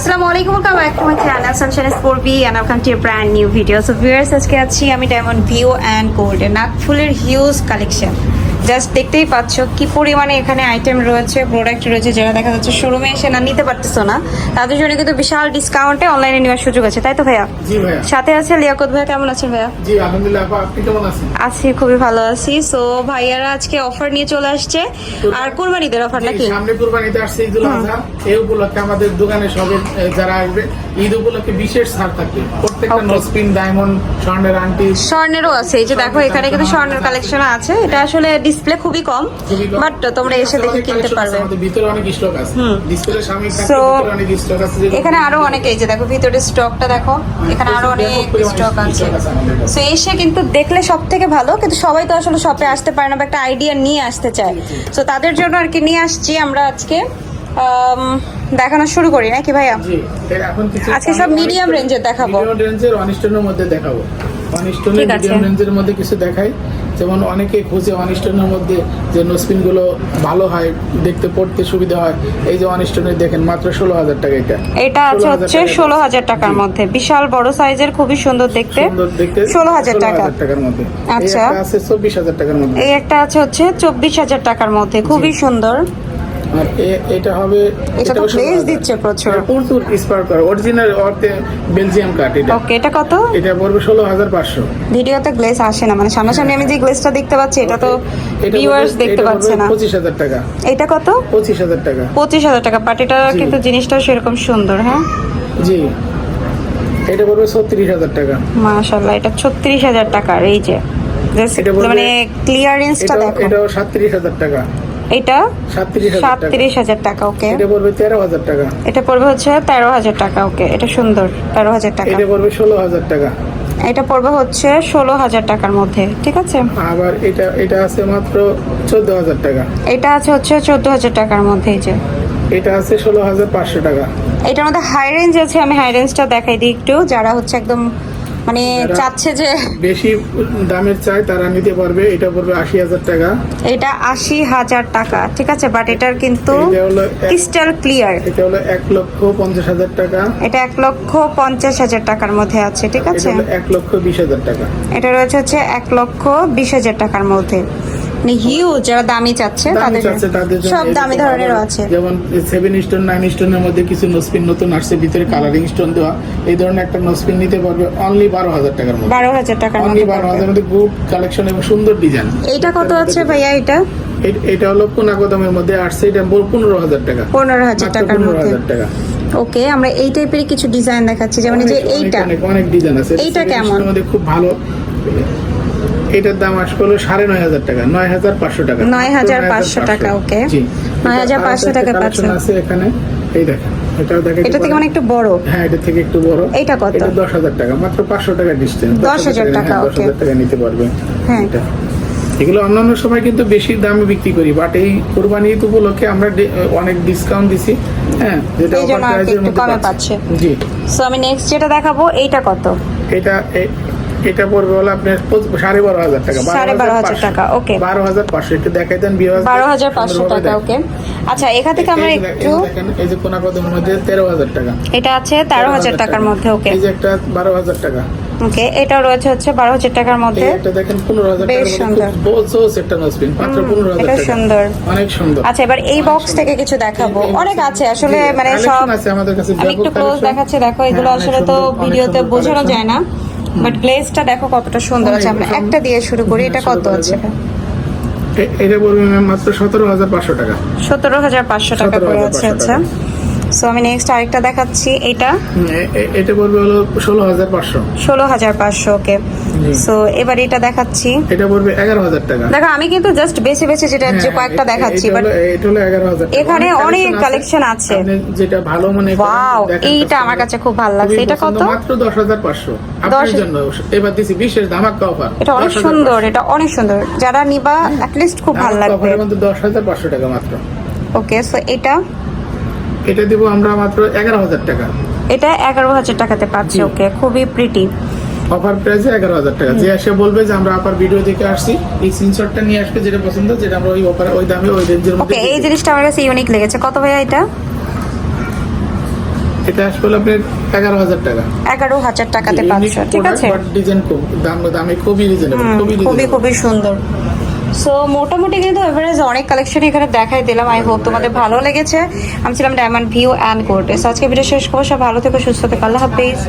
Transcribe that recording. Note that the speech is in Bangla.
আসসালামু আলাইকুম welcome back to my channel sunshine welcome to brand new video so viewers আজকে আছি আমি ডায়মন্ড ভিউ অ্যান্ড গোল্ড নাকফুলের হিউজ কালেকশন জাস্ট দেখতেই পাচ্ছ কি পরিমাণে এখানে আইটেম রয়েছে প্রোডাক্ট রয়েছে যেটা দেখা যাচ্ছে শোরুমে এসে না নিতে পারতেছো না। তাদের জন্য কিন্তু বিশাল ডিসকাউন্টে অনলাইনে নেওয়ার সুযোগ আছে তাই তো ভাইয়া? সাথে আছে লিয়াকত ভাইয়া কেমন আছেন ভাইয়া? জি আলহামদুলিল্লাহ আপা আপনি কেমন আছেন? আছি খুবই ভালো আছি। সো ভাইয়ারা আজকে অফার নিয়ে চলে আসছে। আর কুরবানিদের অফার নাকি? সামনে কুরবানিতে আসছে ঈদুল আজহা। এই উপলক্ষে আমাদের দোকানে সবে যারা আসবে ঈদ উপলক্ষে বিশেষ ছাড় থাকবে। প্রত্যেকটা. নসপিন ডায়মন্ড স্বর্ণের আন্টি স্বর্ণেরও আছে এই যে দেখো এখানে কিন্তু স্বর্ণের কালেকশন আছে। এটা আসলে ডিসপ্লে খুবই কম। বাট তোমরা এসে দেখে কিনতে পারবে। আছে, ভিতরে অনেক স্টক আছে। ডিসপ্লে সামনে থাকবে So, ভিতরে অনেক স্টক আছে এখানে আরও অনেক এই যে দেখো ভিতরে স্টকটা দেখো এখানে আরও অনেক স্টক আছে। সো এসে কিন্তু দেখলে সব থেকে ভালো কিন্তু সবাই তো আসলে শপে আসতে পারে না বা একটা আইডিয়া নিয়ে আসতে চায়। সো তাদের জন্য আর কি নিয়ে আসছি আমরা আজকে। দেখানো শুরু করি নাকি ভাইয়া? আজকে সব range এর দেখাবো। মিডিয়াম রেঞ্জের অনিস্টনের মধ্যে দেখাবো। আছে। মিডিয়াম রেঞ্জের মধ্যে কিছু দেখাই। যেমন অনেকে খুঁজে অনিস্টনের মধ্যে যে নোসপিনগুলো ভালো হয় দেখতে পড়তে সুবিধা হয় এই যে অনিস্টনের দেখেন মাত্র ষোলো হাজার টাকা এটা। এটা আছে হচ্ছে ষোলো হাজার টাকার মধ্যে। বিশাল বড় সাইজের খুবই সুন্দর দেখতে। ষোলো হাজার টাকা। টাকার মধ্যে। আচ্ছা। আছে চব্বিশ হাজার টাকার মধ্যে। এই একটা আছে হচ্ছে চব্বিশ হাজার টাকার মধ্যে। খুবই সুন্দর। আর এটা হবে এটা তো 16,000 দিচ্ছে প্রচুর। এটা প্রচুর স্পার্ক করে। অরিজিনাল অর্থে বেলজিয়াম কাঠ এটা। ওকে এটা কত? এটা পড়বে ষোলো হাজার পাঁচশো। ভিডিওতে গ্লেজ আসে না মানে সামনাসামনি আমি যে গ্লেজটা দেখতে পাচ্ছি এটা তো ভিউয়ার্স দেখতে পাচ্ছে না। পঁচিশ হাজার টাকা। এটা কত? পঁচিশ হাজার টাকা। পঁচিশ হাজার টাকা বাট এটা কিন্তু জিনিসটাও সেরকম সুন্দর হ্যাঁ? জি। এটা পড়বে ছত্রিশ হাজার টাকা। মাশাল্লাহ এটা ছত্রিশ হাজার টাকার এই যে। মানে ক্লিয়ারেন্সটা দেখো। সাতত্রিশ হাজার টাকা। এটা সাতত্রিশ হাজার টাকা। ওকে। এটা পড়বে তেরো হাজার টাকা। এটা পড়বে হচ্ছে তেরো হাজার টাকা ওকে। এটা সুন্দর তেরো হাজার টাকা। এটা পড়বে ষোলো হাজার টাকা। এটা পড়বে হচ্ছে ষোলো হাজার টাকার মধ্যে ঠিক আছে? আবার এটা এটা আছে মাত্র চোদ্দ হাজার টাকা। এটা আছে হচ্ছে চোদ্দ হাজার টাকার মধ্যে এই যে। এটা আছে ষোলো হাজার পাঁচশো টাকা। এটার মধ্যে হাই রেঞ্জ আছে আমি হাই রেঞ্জটা দেখাই দিই একটু। যারা হচ্ছে একদম মানে চাচ্ছে যে বেশি দামের চাই তারা নিতে পারবে এটা পড়বে আশি হাজার টাকা। এটা আশি হাজার টাকা ঠিক আছে? বাট এটার কিন্তু ক্রিস্টাল ক্লিয়ার এটা হলো এক লক্ষ পঞ্চাশ হাজার টাকা। এটা এক লক্ষ পঞ্চাশ হাজার টাকার মধ্যে আছে ঠিক আছে? এক লক্ষ বিশ হাজার টাকা। এটা রয়েছে হচ্ছে এক লক্ষ বিশ হাজার টাকার মধ্যে। হিউজ যারা দামি চাচ্ছে তাদের চাচ্ছে তাদের সব দামি ধরনেরও আছে। যেমন সেভেন স্টোন নাইন স্টোনের মধ্যে কিছু নোসপিন নতুন আসছে ভিতরে কালারিং স্টোন দেওয়া। এই ধরনের একটা নোসপিন নিতে পারবে অনলি বারো হাজার টাকার মধ্যে। বারো হাজার টাকার অনলি মধ্যে বারো। হাজার মধ্যে গুড কালেকশন এবং সুন্দর ডিজাইন এইটা কত আছে ভাইয়া এটা? এটা হলো পুনাগোদামের মধ্যে আসছে এটা পনেরো হাজার টাকা। পনেরো হাজার টাকার মধ্যে। টাকা। ওকে আমরা এই টাইপের কিছু ডিজাইন দেখাচ্ছি যেমন এই যে এইটা। অনেক ডিজাইন আছে। এইটা কেমন? খুব ভালো। এটার দাম আসবে হলো সাড়ে নয় হাজার টাকা নয় হাজার পাঁচশো টাকা। নয় হাজার পাঁচশো টাকা। জি। নয় হাজার পাঁচশো টাকা পাচ্ছেন। আছে এখানে এই দেখেন এটাও দেখেন এটা থেকে মানে একটু বড়? হ্যাঁ এটা থেকে একটু বড়। এইটা কত? এটা দশ হাজার টাকা মাত্র পাঁচশো টাকা ডিস্টেন্স 10,000 টাকা, দশ হাজার টাকা নিতে পারবে। হ্যাঁ। এটা। এগুলো অন্যান্য সময় কিন্তু বেশি দামে বিক্রি করি বাট এই কোরবানি ঈদ উপলক্ষে আমরা অনেক ডিসকাউন্ট দিছি হ্যাঁ যেটা এর একটু মধ্যে পাচ্ছে। জি। সো আমি নেক্সট যেটা দেখাবো এইটা কত? এটা এটা পড়বে হলো আপনার সাড়ে বারো হাজার টাকা সাড়ে বারো হাজার টাকা, okay। বারো হাজার পাঁচশো একটু দেখাই দেন বারো হাজার পাঁচশো টাকা ওকে। আচ্ছা এখান থেকে আমরা একটু এই যে কোনা কদমের মধ্যে তেরো হাজার টাকা। এটা আছে তেরো হাজার টাকার মধ্যে ওকে। এই যে একটা বারো হাজার টাকা। ওকে এটাও রয়েছে হচ্ছে বারো হাজার টাকার মধ্যে। একটা দেখেন পনেরো হাজার বেশ সুন্দর। এটা সুন্দর। অনেক সুন্দর। আচ্ছা এবার এই বক্স থেকে কিছু দেখাবো। অনেক আছে আসলে মানে সব আছে আমাদের কাছে আমি একটু ক্লোজ। দেখাচ্ছি দেখো এগুলো হ্যাঁ, আসলে তো ভিডিওতে বোঝানো যায় না। বাট গ্লেজটা দেখো কতটা সুন্দর আছে। আমরা একটা দিয়ে শুরু করি এটা কত আছে। এটা ম্যাম মাত্র সতেরো হাজার পাঁচশো টাকা। সতেরো হাজার পাঁচশো টাকা করে আছে আচ্ছা। সো আমি নেক্সট আরেকটা দেখাচ্ছি এটা? এটা পড়বে হলো ষোলো হাজার পাঁচশো। ষোলো হাজার পাঁচশো ওকে। সো এবার এটা দেখাচ্ছি। এটা পড়বে এগারো হাজার টাকা। দেখো আমি কিন্তু জাস্ট বেছে বেছে যেটা যে হ্যাঁ, কয়েকটা দেখাচ্ছি বাট এটা হলো। এখানে অনেক collection আছে। যেটা ভালো মনে ওয়াও এইটা আমার কাছে খুব ভালো লাগছে। এটা কত? মাত্র আপনার জন্য এবার দিছি বিশেষ অফার এটা অনেক সুন্দর এটা অনেক সুন্দর। যারা নিবা অ্যাটলিস্ট খুব ভালো লাগবে। মধ্যে দশ হাজার পাঁচশো টাকা মাত্র। ওকে সো এটা? এটা দিব আমরা মাত্র এগারো হাজার টাকা। এটা এগারো হাজার টাকাতে পাচ্ছি ওকে খুবই প্রিটি অফার প্রাইসে এগারো হাজার টাকা। যে এসে বলবে যে আমরা আপার ভিডিও দেখে আসছি এই স্ক্রিনশটটা নিয়ে আসবে যেটা পছন্দ যেটা আমরা ওই অফার ওই দামে ওই রেঞ্জের মধ্যে এই জিনিসটা আমার কাছে ইউনিক লেগেছে। কত ভাইয়া এটা? এটা আসবে আপনার এগারো হাজার টাকা। এগারো হাজার টাকাতে পাচ্ছ ঠিক আছে? ডিজাইন খুব দাম দামে খুবই রিজনেবল খুবই খুবই সুন্দর। সো মোটামুটি কিন্তু এভারেজ অনেক কালেকশন এখানে দেখাই দিলাম। আই হোপ তোমাদের ভালো লেগেছে। আমি ছিলাম ডায়মন্ড ভিউ অ্যান্ড কোর্টে আজকে ভিডিও শেষ করব। সব ভালো থেকো সুস্থ থেকো। আল্লাহ হাফিজ।